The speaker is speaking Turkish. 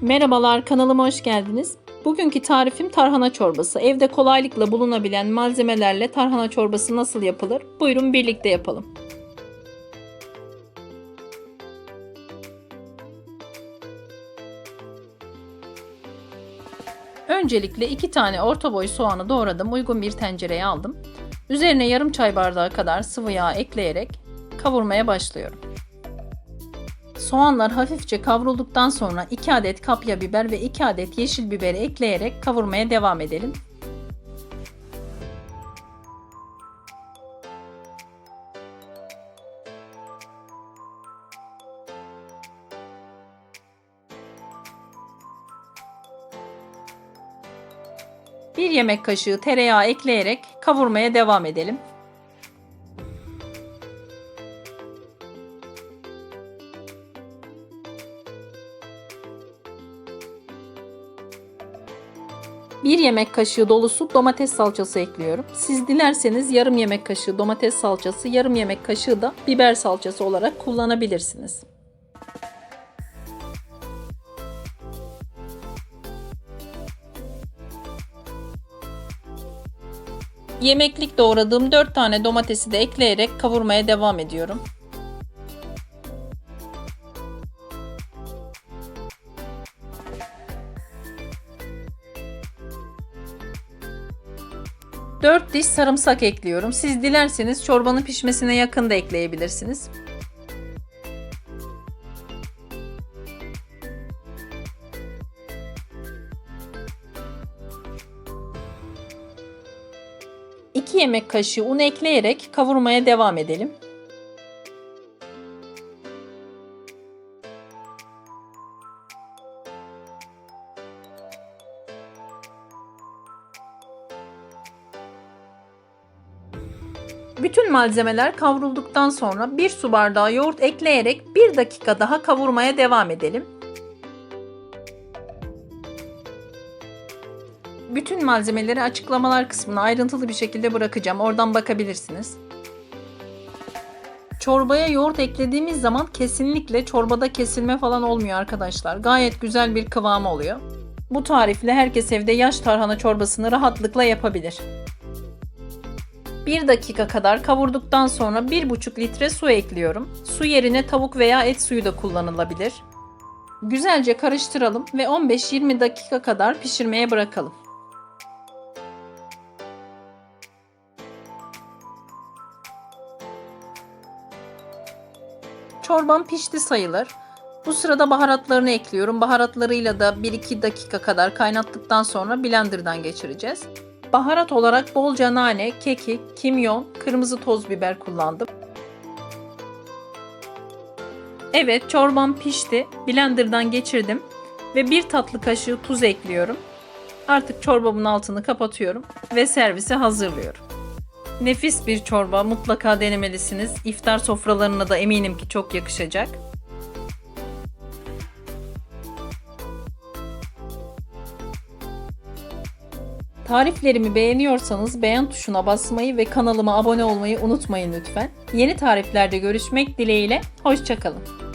Merhabalar kanalıma hoş geldiniz. Bugünkü tarifim tarhana çorbası. Evde kolaylıkla bulunabilen malzemelerle tarhana çorbası nasıl yapılır? Buyurun birlikte yapalım. Öncelikle iki tane orta boy soğanı doğradım. Uygun bir tencereye aldım. Üzerine yarım çay bardağı kadar sıvı yağ ekleyerek kavurmaya başlıyorum. Soğanlar hafifçe kavrulduktan sonra 2 adet kapya biber ve 2 adet yeşil biberi ekleyerek kavurmaya devam edelim. Bir yemek kaşığı tereyağı ekleyerek kavurmaya devam edelim. Bir yemek kaşığı dolusu domates salçası ekliyorum. Siz dilerseniz yarım yemek kaşığı domates salçası, yarım yemek kaşığı da biber salçası olarak kullanabilirsiniz. Yemeklik doğradığım 4 tane domatesi de ekleyerek kavurmaya devam ediyorum. Dört diş sarımsak ekliyorum. Siz dilerseniz çorbanın pişmesine yakın da ekleyebilirsiniz. Yemek kaşığı un ekleyerek kavurmaya devam edelim. Bütün malzemeler kavrulduktan sonra 1 su bardağı yoğurt ekleyerek 1 dakika daha kavurmaya devam edelim. Bütün malzemeleri açıklamalar kısmına ayrıntılı bir şekilde bırakacağım. Oradan bakabilirsiniz. Çorbaya yoğurt eklediğimiz zaman kesinlikle çorbada kesilme falan olmuyor arkadaşlar. Gayet güzel bir kıvamı oluyor. Bu tarifle herkes evde yaş tarhana çorbasını rahatlıkla yapabilir. 1 dakika kadar kavurduktan sonra 1,5 litre su ekliyorum. Su yerine tavuk veya et suyu da kullanılabilir. Güzelce karıştıralım ve 15-20 dakika kadar pişirmeye bırakalım. Çorbam pişti sayılır. Bu sırada baharatlarını ekliyorum. Baharatlarıyla da 1-2 dakika kadar kaynattıktan sonra blenderdan geçireceğiz. Baharat olarak bolca nane, kekik, kimyon, kırmızı toz biber kullandım. Evet çorbam pişti. Blenderdan geçirdim ve bir tatlı kaşığı tuz ekliyorum. Artık çorbamın altını kapatıyorum ve servise hazırlıyorum. Nefis bir çorba mutlaka denemelisiniz. İftar sofralarına da eminim ki çok yakışacak. Tariflerimi beğeniyorsanız beğen tuşuna basmayı ve kanalıma abone olmayı unutmayın lütfen. Yeni tariflerde görüşmek dileğiyle, hoşçakalın.